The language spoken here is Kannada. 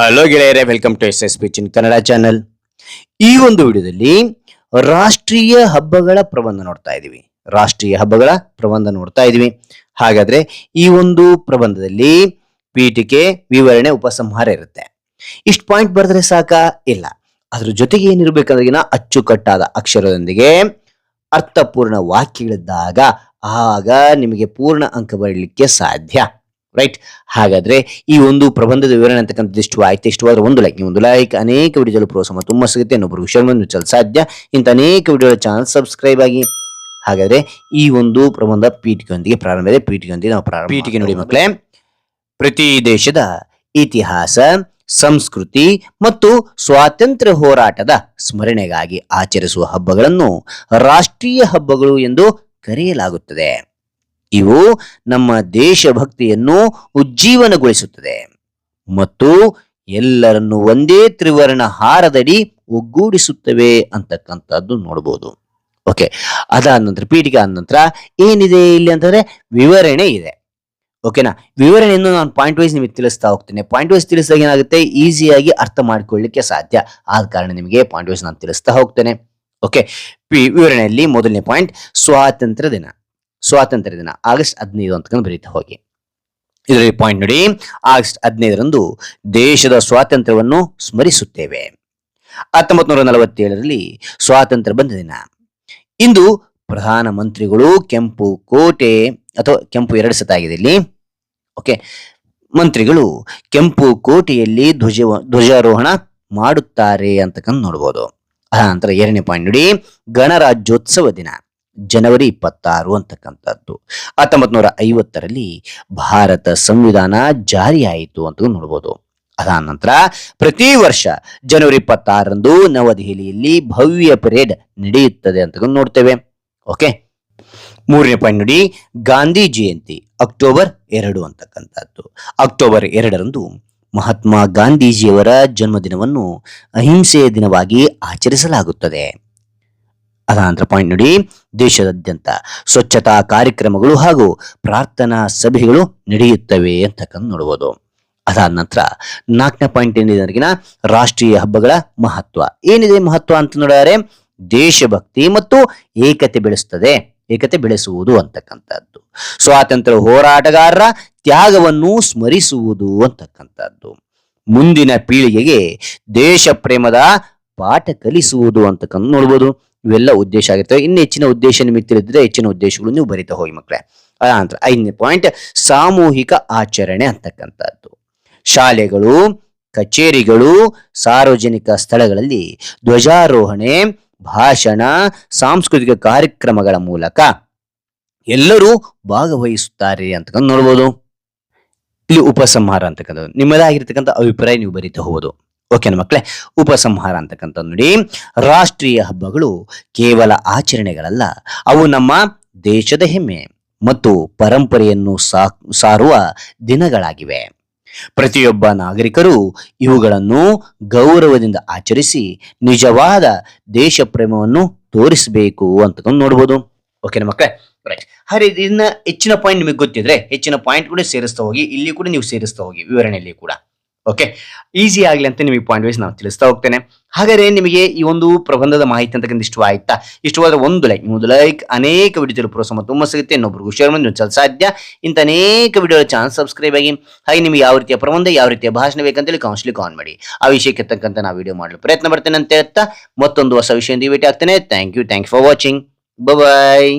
ಹಲೋ ಗೆಳೆಯರೇ welcome to S S P Chin Kannada channel ಈ ಒಂದು ವಿಡಿಯೋದಲ್ಲಿ ರಾಷ್ಟ್ರೀಯ ಹಬ್ಬಗಳ ಪ್ರಬಂಧ ನೋಡ್ತಾ ಇದೀವಿ. ರಾಷ್ಟ್ರೀಯ ಹಬ್ಬಗಳ ಪ್ರಬಂಧ ನೋಡ್ತಾ ಇದೀವಿ. ಹಾಗಾದ್ರೆ ಈ ಒಂದು ಪ್ರಬಂಧದಲ್ಲಿ ಪೀಠಿಕೆ, ವಿವರಣೆ, ಉಪಸಂಹಾರ ಇರುತ್ತೆ. ಇಷ್ಟು ಪಾಯಿಂಟ್ ಬರೆದ್ರೆ ಸಾಕ? ಇಲ್ಲ. ಅದ್ರ ಜೊತೆಗೆ ಏನಿರ್ಬೇಕಂದ್ರಿಗಿನ ಅಚ್ಚುಕಟ್ಟಾದ ಅಕ್ಷರದೊಂದಿಗೆ ಅರ್ಥಪೂರ್ಣ ವಾಕ್ಯಗಳಿದ್ದಾಗ ಆಗ ನಿಮಗೆ ಪೂರ್ಣ ಅಂಕ ಬರಲಿಕ್ಕೆ ಸಾಧ್ಯ. ರೈಟ್ ಹಾಗಾದ್ರೆ ಈ ಒಂದು ಪ್ರಬಂಧದ ವಿವರಣೆ ಅಂತಕ್ಕಂಥದ್ದು ಇಷ್ಟು ಆಯ್ತು. ಇಷ್ಟವಾದ್ರೆ ಒಂದು ಲೈಕ್ ಒಂದು ಲೈಕ್ ಅನೇಕ ವಿಡಿಯೋಗಳು ಪ್ರೋತ್ಸಾಹ ತುಂಬ ಸಿಗುತ್ತೆ. ಇನ್ನೊಬ್ಬರು ವಿಷಯ ಮುಚ್ಚಲು ಸಾಧ್ಯ. ಇಂಥ ಅನೇಕ ವಿಡಿಯೋ ಚಾನಲ್ ಸಬ್ಸ್ಕ್ರೈಬ್ ಆಗಿ. ಹಾಗಾದ್ರೆ ಈ ಒಂದು ಪ್ರಬಂಧ ಪೀಠಿಕೆಯೊಂದಿಗೆ ಪ್ರಾರಂಭ ಇದೆ. ಪೀಠಿಕೆಯೊಂದಿಗೆ ನಾವು ಪ್ರಾರಂಭ ಪೀಠಿಗೆ ನೋಡಿ ಮಕ್ಕಳೇ ಪ್ರತಿ ದೇಶದ ಇತಿಹಾಸ ಸಂಸ್ಕೃತಿ ಮತ್ತು ಸ್ವಾತಂತ್ರ್ಯ ಹೋರಾಟದ ಸ್ಮರಣೆಗಾಗಿ ಆಚರಿಸುವ ಹಬ್ಬಗಳನ್ನು ರಾಷ್ಟ್ರೀಯ ಹಬ್ಬಗಳು ಎಂದು ಕರೆಯಲಾಗುತ್ತದೆ. ಇವು ನಮ್ಮ ದೇಶಭಕ್ತಿಯನ್ನು ಉಜ್ಜೀವನಗೊಳಿಸುತ್ತದೆ. ಮತ್ತು ಎಲ್ಲರನ್ನು ಒಂದೇ ತ್ರಿವರ್ಣ ಹಾರದಡಿ ಒಗ್ಗೂಡಿಸುತ್ತವೆ ಅಂತಕ್ಕಂಥದ್ದು ನೋಡಬಹುದು ಓಕೆ, ಅದಾದ ನಂತರ ಪೀಠಿಕೆ ಆದ ನಂತರ ಏನಿದೆ ಇಲ್ಲಿ ಅಂತಂದ್ರೆ ವಿವರಣೆ ಇದೆ. ಓಕೆನಾ, ವಿವರಣೆಯನ್ನು ನಾನು ಪಾಯಿಂಟ್ ವೈಸ್ ನಿಮಗೆ ತಿಳಿಸ್ತಾ ಹೋಗ್ತೇನೆ. ಪಾಯಿಂಟ್ ವೈಸ್ ತಿಳಿಸಿದಾಗ ಏನಾಗುತ್ತೆ? ಈಸಿಯಾಗಿ ಅರ್ಥ ಮಾಡ್ಕೊಳ್ಳಿಕ್ಕೆ ಸಾಧ್ಯ. ಆದ ಕಾರಣ ನಿಮಗೆ ಪಾಯಿಂಟ್ ವೈಸ್ ನಾನು ತಿಳಿಸ್ತಾ ಹೋಗ್ತೇನೆ. ಓಕೆ ವಿವರಣೆಯಲ್ಲಿ ಮೊದಲನೇ ಪಾಯಿಂಟ್ ಸ್ವಾತಂತ್ರ್ಯ ದಿನ. ಸ್ವಾತಂತ್ರ್ಯ ದಿನ, ಆಗಸ್ಟ್ ಹದಿನೈದು ಅಂತಕೊಂಡು ಬರೀತಾ ಹೋಗಿ. ಇದರಲ್ಲಿ ಪಾಯಿಂಟ್ ನೋಡಿ, ಆಗಸ್ಟ್ ಹದಿನೈದರಂದು ದೇಶದ ಸ್ವಾತಂತ್ರ್ಯವನ್ನು ಸ್ಮರಿಸುತ್ತೇವೆ. ಹತ್ತೊಂಬತ್ತು ನೂರ ನಲವತ್ತೇಳರಲ್ಲಿ ಸ್ವಾತಂತ್ರ್ಯ ಬಂದ ದಿನ. ಇಂದು ಪ್ರಧಾನ ಮಂತ್ರಿಗಳು ಕೆಂಪು ಕೋಟೆ, ಅಥವಾ ಕೆಂಪು ಎರಡು ಸತಾಗಿದೆ ಇಲ್ಲಿ. ಓಕೆ ಮಂತ್ರಿಗಳು ಕೆಂಪು ಕೋಟೆಯಲ್ಲಿ ಧ್ವಜ, ಧ್ವಜಾರೋಹಣ ಮಾಡುತ್ತಾರೆ ಅಂತಕ್ಕಂಥ ನೋಡ್ಬೋದು. ಆ ನಂತರ ಎರಡನೇ ಪಾಯಿಂಟ್ ನೋಡಿ, ಗಣರಾಜ್ಯೋತ್ಸವ ದಿನ. ಜನವರಿ ಇಪ್ಪತ್ತಾರು ಅಂತಕ್ಕಂಥದ್ದು. ಹತ್ತೊಂಬತ್ ನೂರ ಐವತ್ತರಲ್ಲಿ ಭಾರತ ಸಂವಿಧಾನ ಜಾರಿಯಾಯಿತು ಅಂತ ನೋಡ್ಬೋದು. ಅದಾದ ನಂತರ ಪ್ರತಿ ವರ್ಷ ಜನವರಿ ಇಪ್ಪತ್ತಾರರಂದು ನವದೆಹಲಿಯಲ್ಲಿ ಭವ್ಯ ಪರೇಡ್ ನಡೆಯುತ್ತದೆ ಅಂತ ನೋಡ್ತೇವೆ. ಓಕೆ? ಮೂರನೇ ಪಾಯಿಂಟ್ ನೋಡಿ, ಗಾಂಧಿ ಜಯಂತಿ, ಅಕ್ಟೋಬರ್ ಎರಡು ಅಂತಕ್ಕಂಥದ್ದು. ಅಕ್ಟೋಬರ್ ಎರಡರಂದು ಮಹಾತ್ಮ ಗಾಂಧೀಜಿಯವರ ಜನ್ಮದಿನವನ್ನು ಅಹಿಂಸೆಯ ದಿನವಾಗಿ ಆಚರಿಸಲಾಗುತ್ತದೆ. ಅದಾನಂತರ ಪಾಯಿಂಟ್ ನೋಡಿ, ದೇಶದಾದ್ಯಂತ ಸ್ವಚ್ಛತಾ ಕಾರ್ಯಕ್ರಮಗಳು ಹಾಗೂ ಪ್ರಾರ್ಥನಾ ಸಭೆಗಳು ನಡೆಯುತ್ತವೆ ಅಂತಕ್ಕಂಥ ನೋಡಬಹುದು ಅದಾದ ನಂತರ ನಾಲ್ಕನೇ ಪಾಯಿಂಟ್ ಏನಿದೆ ರಾಷ್ಟ್ರೀಯ ಹಬ್ಬಗಳ ಮಹತ್ವ. ಏನಿದೆ ಮಹತ್ವ ಅಂತ ನೋಡಿದರೆ, ದೇಶಭಕ್ತಿ ಮತ್ತು ಏಕತೆ ಬೆಳೆಸ್ತದೆ. ಏಕತೆ ಬೆಳೆಸುವುದು ಅಂತಕ್ಕಂಥದ್ದು. ಸ್ವಾತಂತ್ರ್ಯ ಹೋರಾಟಗಾರರ ತ್ಯಾಗವನ್ನು ಸ್ಮರಿಸುವುದು ಅಂತಕ್ಕಂಥದ್ದು. ಮುಂದಿನ ಪೀಳಿಗೆಗೆ ದೇಶ ಪ್ರೇಮದ ಪಾಠ ಕಲಿಸುವುದು ಅಂತಕ್ಕಂಥ ನೋಡ್ಬೋದು. ಇವೆಲ್ಲ ಉದ್ದೇಶ ಆಗಿರ್ತವೆ. ಇನ್ನು ಹೆಚ್ಚಿನ ಉದ್ದೇಶ ನಿಮಿತ್ತಿರಿದ್ರೆ ಹೆಚ್ಚಿನ ಉದ್ದೇಶಗಳು ನೀವು ಬರಿತಾ ಹೋಗಿ ಮಕ್ಕಳೇ. ಅದಾನಂತರ ಐದನೇ ಪಾಯಿಂಟ್ ಸಾಮೂಹಿಕ ಆಚರಣೆ ಅಂತಕ್ಕಂಥದ್ದು. ಶಾಲೆಗಳು, ಕಚೇರಿಗಳು, ಸಾರ್ವಜನಿಕ ಸ್ಥಳಗಳಲ್ಲಿ ಧ್ವಜಾರೋಹಣೆ, ಭಾಷಣ, ಸಾಂಸ್ಕೃತಿಕ ಕಾರ್ಯಕ್ರಮಗಳ ಮೂಲಕ ಎಲ್ಲರೂ ಭಾಗವಹಿಸುತ್ತಾರೆ ಅಂತಕ್ಕಂಥ ನೋಡ್ಬೋದು. ಇಲ್ಲಿ ಉಪಸಂಹಾರ ಅಂತಕ್ಕಂಥದ್ದು. ನಿಮ್ಮದಾಗಿರ್ತಕ್ಕಂಥ ಅಭಿಪ್ರಾಯ ನೀವು ಬರಿತಾ ಹೋಗೋದು. ಓಕೆನಾ ಮಕ್ಕಳೇ ಉಪಸಂಹಾರ ಅಂತಕ್ಕಂಥದ್ದು ನೋಡಿ. ರಾಷ್ಟ್ರೀಯ ಹಬ್ಬಗಳು ಕೇವಲ ಆಚರಣೆಗಳಲ್ಲ, ಅವು ನಮ್ಮ ದೇಶದ ಹೆಮ್ಮೆ ಮತ್ತು ಪರಂಪರೆಯನ್ನು ಸಾರುವ ದಿನಗಳಾಗಿವೆ. ಪ್ರತಿಯೊಬ್ಬ ನಾಗರಿಕರು ಇವುಗಳನ್ನು ಗೌರವದಿಂದ ಆಚರಿಸಿ ನಿಜವಾದ ದೇಶ ಪ್ರೇಮವನ್ನು ತೋರಿಸಬೇಕು ಅಂತಕೊಂಡು ನೋಡ್ಬೋದು. ಓಕೆನಾ ಮಕ್ಕಳೇ ರೈಟ್ ಹಾಗೆ ಇದನ್ನ ಹೆಚ್ಚಿನ ಪಾಯಿಂಟ್ ನಿಮಗೆ ಗೊತ್ತಿದ್ರೆ ಹೆಚ್ಚಿನ ಪಾಯಿಂಟ್ ಕೂಡ ಸೇರಿಸ್ತಾ ಹೋಗಿ, ಇಲ್ಲಿ ಕೂಡ ನೀವು ಸೇರಿಸ್ತಾ ಹೋಗಿ, ವಿವರಣೆಯಲ್ಲಿ ಕೂಡ. ಓಕೆ ಈಸಿ ಆಗಲಿ ಅಂತ ನಿಮಗೆ ಪಾಯಿಂಟ್ ವೈಸ್ ನಾವು ತಿಳಿಸ್ತಾ ಹೋಗ್ತೇನೆ. ಹಾಗಾದ್ರೆ ನಿಮಗೆ ಈ ಒಂದು ಪ್ರಬಂಧದ ಮಾಹಿತಿ ಅಂತಕ್ಕಂಥ ಇಷ್ಟು ಆಯ್ತಾ? ಇಷ್ಟವಾದ ಒಂದು ಲೈಕ್ ಒಂದು ಲೈಕ್ ಅನೇಕ ವಿಡಿಯೋ ಪ್ರೋತ್ಸಾಹ ತುಂಬ ಸಿಗುತ್ತೆ. ಇನ್ನೊಬ್ರಿಗೂ ಶೇರ್ ಮಾಡಿ ಒಂದು ಸಾಧ್ಯ. ಇಂಥ ಅನೇಕ ವಿಡಿಯೋ ಚಾನಲ್ ಸಬ್ಸ್ಕ್ರೈಬ್ ಆಗಿ, ಹಾಗೆ ನಿಮಗೆ ಯಾವ ರೀತಿಯ ಪ್ರಬಂಧ, ಯಾವ ರೀತಿಯ ಭಾಷಣ ಬೇಕಂತೇಳಿ ಕೌನ್ಸಿಲಿಂಗ್ ಕಾನ್ ಮಾಡಿ. ಆ ವಿಷಯಕ್ಕೆ ತಕ್ಕಂತ ನಾವು ವಿಡಿಯೋ ಮಾಡಲು ಪ್ರಯತ್ನ ಪಡ್ತೇನೆ ಅಂತ ಹೇಳ್ತಾ ಮತ್ತೊಂದು ಹೊಸ ವಿಷಯದಿಂದ ಭೇಟಿ ಆಗ್ತೇನೆ thank you thank for watching bye